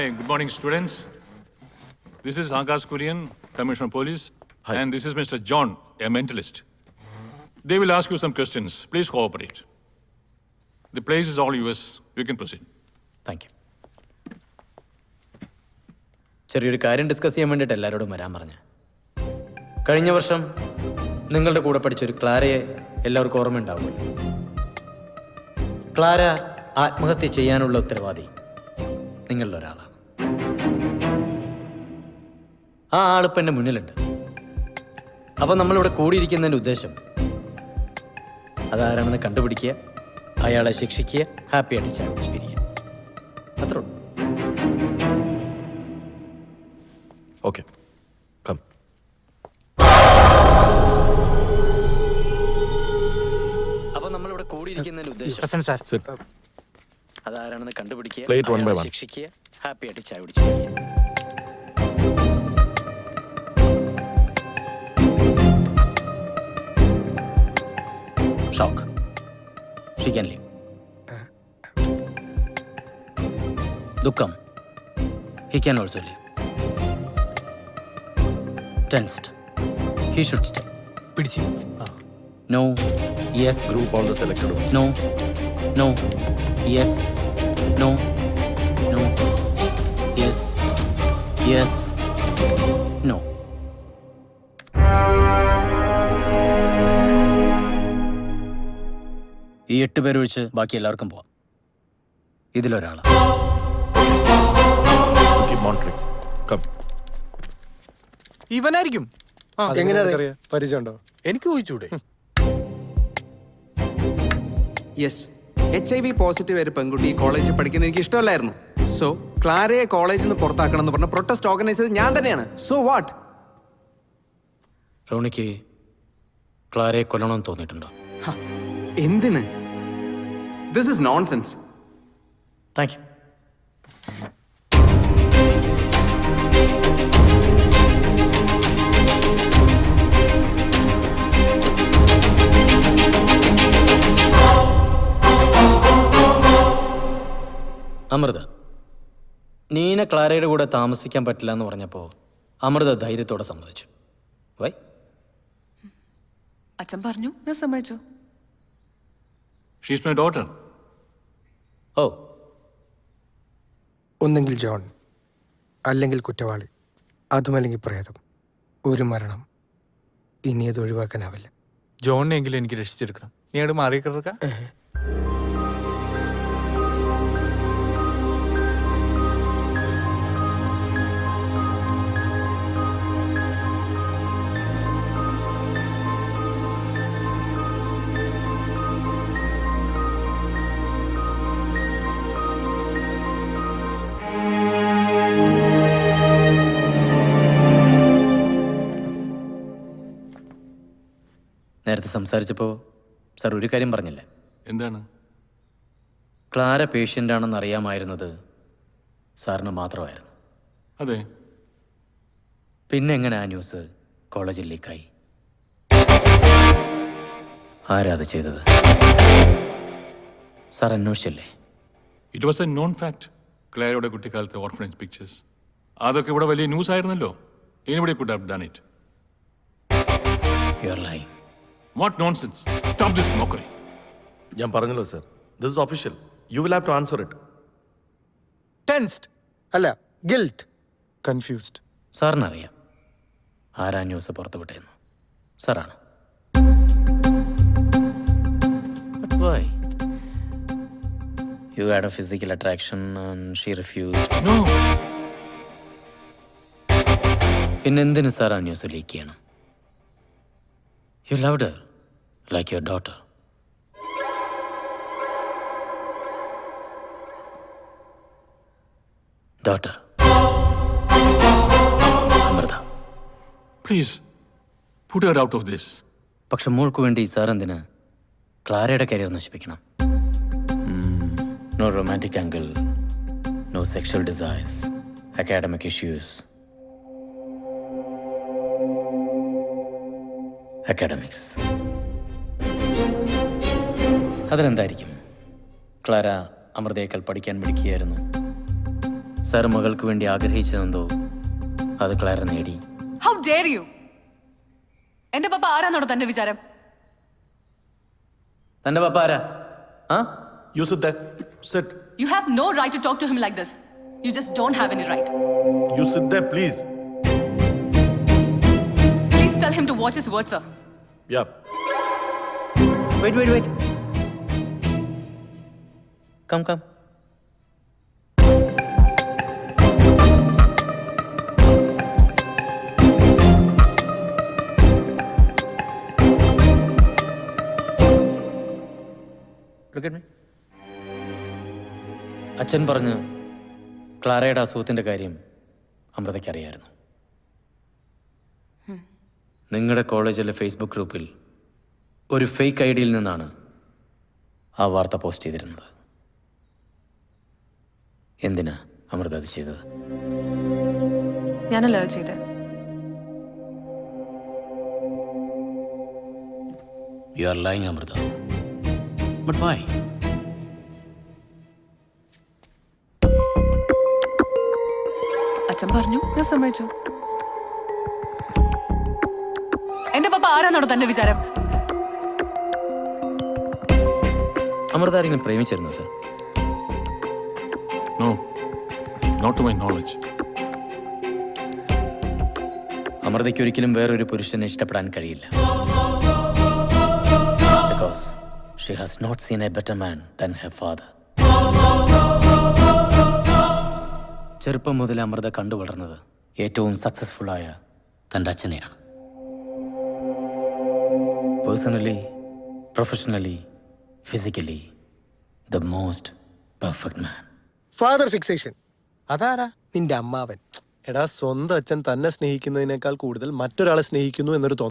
Hi, good morning, students. This is Ankas Kurian, Commissioner of Police, Hi. and this is Mr. John, a mentalist. They will ask you some questions. Please cooperate. The place is all yours. You can proceed. Thank you ചെറിയൊരു കാര്യം discuss ചെയ്യാൻ വേണ്ടിയിട്ട് എല്ലാവരോടും വരാൻ പറഞ്ഞ കഴിഞ്ഞ വർഷം നിങ്ങളുടെ കൂടെ പഠിച്ച ഒരു ക്ലാരയെ എല്ലാവർക്കും ഓർമ്മയുണ്ടാവുമല്ലോ ക്ലാര ആത്മഹത്യ ചെയ്യാനുള്ള ഉത്തരവാദി നിങ്ങളിൽ ആ ആളിപ്പം എന്റെ മുന്നിലുണ്ട്. അപ്പം നമ്മളിവിടെ കൂടിയിരിക്കുന്നതിന്റെ ഉദ്ദേശം അതാരാണെന്ന് കണ്ടുപിടിക്കുക അയാളെ ശിക്ഷിക്കുക ഹാപ്പി ആയിട്ട് ചാലഞ്ച് പിരിയുക. അത്രേ ഉള്ളൂ. ഓക്കെ. കം. അപ്പൊ നമ്മളിവിടെ കൂടിയിരിക്കുന്നതിന്റെ ഉദ്ദേശം പ്രസന്റ് സാർ. അതാരാണെന്ന് കണ്ടുപിടിക്കുക Plate one by അയാളെ one. ശിക്ഷിക്കുക ഹാപ്പി ആയിട്ട് ചായ കുടിച്ച് ഷീ ക്യാൻ ലീവ് ദുഃഖം. He can also leave tensed. He should stay പിടിച്ച്. No yes group all the selected no no Yes. No no Yes. Yes. No. ഈ എട്ട് പേര് ഒഴിച്ച് ബാക്കി എല്ലാവർക്കും പോവാം. ഇതിലൊരാളാ. കീപ് മോണിറ്ററിംഗ് കം ഇവനായിരിക്കും. ആ എങ്ങനെ അറിയാം? പരിചയമുണ്ടോ? എനിക്ക് ചോദിച്ചൂടെ yes H I V positive ഒരു പെൺകുട്ടി കോളേജിൽ പഠിക്കുന്ന എനിക്ക് ഇഷ്ടമല്ലായിരുന്നു. സോ ക്ലാരയെ കോളേജിൽ നിന്ന് പുറത്താക്കണം എന്ന് പറഞ്ഞ പ്രൊട്ടസ്റ്റ് ഓർഗനൈസ് ചെയ്ത് ഞാൻ തന്നെയാണ്. സോ വാട്ട് റോണിക്ക് ക്ലാരയെ കൊല്ലണമെന്ന് തോന്നിയിട്ടുണ്ടോ? എന്തിന്? This is nonsense thank you Amrita Neena ക്ലാരയുടെ കൂടെ താമസിക്കാൻ പറ്റില്ല എന്ന് പറഞ്ഞപ്പോൾ അമൃത ധൈര്യത്തോടെ സമ്മതിച്ചു. വൈ. അച്ഛൻ പറഞ്ഞു ഞാൻ സമ്മതിച്ചു? She's my daughter oh. ഒന്നെങ്കിൽ ജോൺ അല്ലെങ്കിൽ കുറ്റവാളി അതുമല്ലെങ്കിൽ പ്രേതം ഒരു മരണം ഇനി അത് ഒഴിവാക്കാനാവില്ല. ജോണിനെങ്കിലും എനിക്ക് രക്ഷിച്ചെടുക്കണം. നീ അവിടെ മാറി സംസാരിച്ചപ്പോൾ സാർ ഒരു കാര്യം പറഞ്ഞില്ല? എന്താണ്? ക്ലാര പേഷ്യന്റ് ആണെന്ന് അറിയാമായിരുന്നത് സാറിന് മാത്രമായിരുന്നു. അതെ. പിന്നെ എങ്ങനെ ആ ന്യൂസ് കോളേജിൽ ലീക്കായി? ആരാ അത് ചെയ്തത്? Sir അന്വേഷിച്ചല്ലേ? It was a known fact ക്ലാരയുടെ കുട്ടിക്കാലത്തെ ഓർഫനേജ് പിക്ചേഴ്സ് അതൊക്കെ ഇവിടെ വലിയ ന്യൂസ് ആയിരുന്നല്ലോ. ഇനി could have done it you are what nonsense stop this mockery ഞാൻ പറഞ്ഞല്ലോ sir this is official you will have to answer it tensed അല്ല guilt confused സാറിനറിയാം. ആരാ ന്യൂസ് പുറത്തു വിട്ടേന്ന് സാറാണ്. But why? You had a physical attraction and she refused. No പിന്നെ sir ആ news leak ചെയ്യണം? You loved her like your daughter daughter Amrita. Please put her out of this പക്ഷെ മോൾക്ക് വേണ്ടി സാർ എന്തിന് ക്ലാരയുടെ career നശിപ്പിക്കണം? No romantic angle no sexual desires academic issues academics. അതിലെന്തായിരിക്കും Clara അമൃതയേക്കാൾ പഠിക്കാൻ വിളിക്കുകയായിരുന്നു സാർ മകൾക്ക് വേണ്ടി ആഗ്രഹിച്ചതെന്തോ അത് ക്ലാര നേടി. ഹൗ ഡെയർ യു എന്റെ പപ്പ ആരാന്നോട് തന്റെ വിചാരം? തന്റെ പപ്പ ആരാ? ആ? You sit there. Sit. You have no right to talk to him like this you just don't have any right you sit that please tell him to watch his words sir Yeah. Wait wait wait come come Look at me. അച്ഛൻ പറഞ്ഞ് ക്ലാരയുടെ അസുഖത്തിന്റെ കാര്യം അമൃതയ്ക്ക് അറിയായിരുന്നു നിങ്ങളുടെ കോളേജിലെ Facebook ഗ്രൂപ്പിൽ ഒരു fake I ഡിയിൽ നിന്നാണ് ആ വാർത്ത പോസ്റ്റ് ചെയ്തിരുന്നത്. എന്തിനാ അമൃത അത് ചെയ്തത്? ഞാനല്ല അത് ചെയ്തത് you are lying Amrita. But why അച്ഛൻ പറഞ്ഞു ഞാൻ സമ്മതിച്ചു. പപ്പ തന്നെ തന്റെ വിചാരം? അമൃത ആരെങ്കിലും പ്രേമിച്ചിരുന്നു sir? No not to my knowledge. അമൃതയ്ക്ക് ഒരിക്കലും വേറൊരു പുരുഷനെ ഇഷ്ടപ്പെടാൻ കഴിയില്ല. Because she has not seen a better man than he father ചെറുപ്പം മുതൽ അമൃത കണ്ടു വളർന്നത് ഏറ്റവും സക്സസ്ഫുള്ളായ തന്റെ അച്ഛനെയാണ്. Personally professionally physically the most perfect man father fixation അതാരാ? നിന്റെ അമ്മാവൻ. എടാ സ്വന്തം അച്ഛൻ തന്നെ സ്നേഹിക്കുന്നതിനേക്കാൾ കൂടുതൽ മറ്റൊരാളെ സ്നേഹിക്കുന്നു എന്നൊരു തോന്നൽ.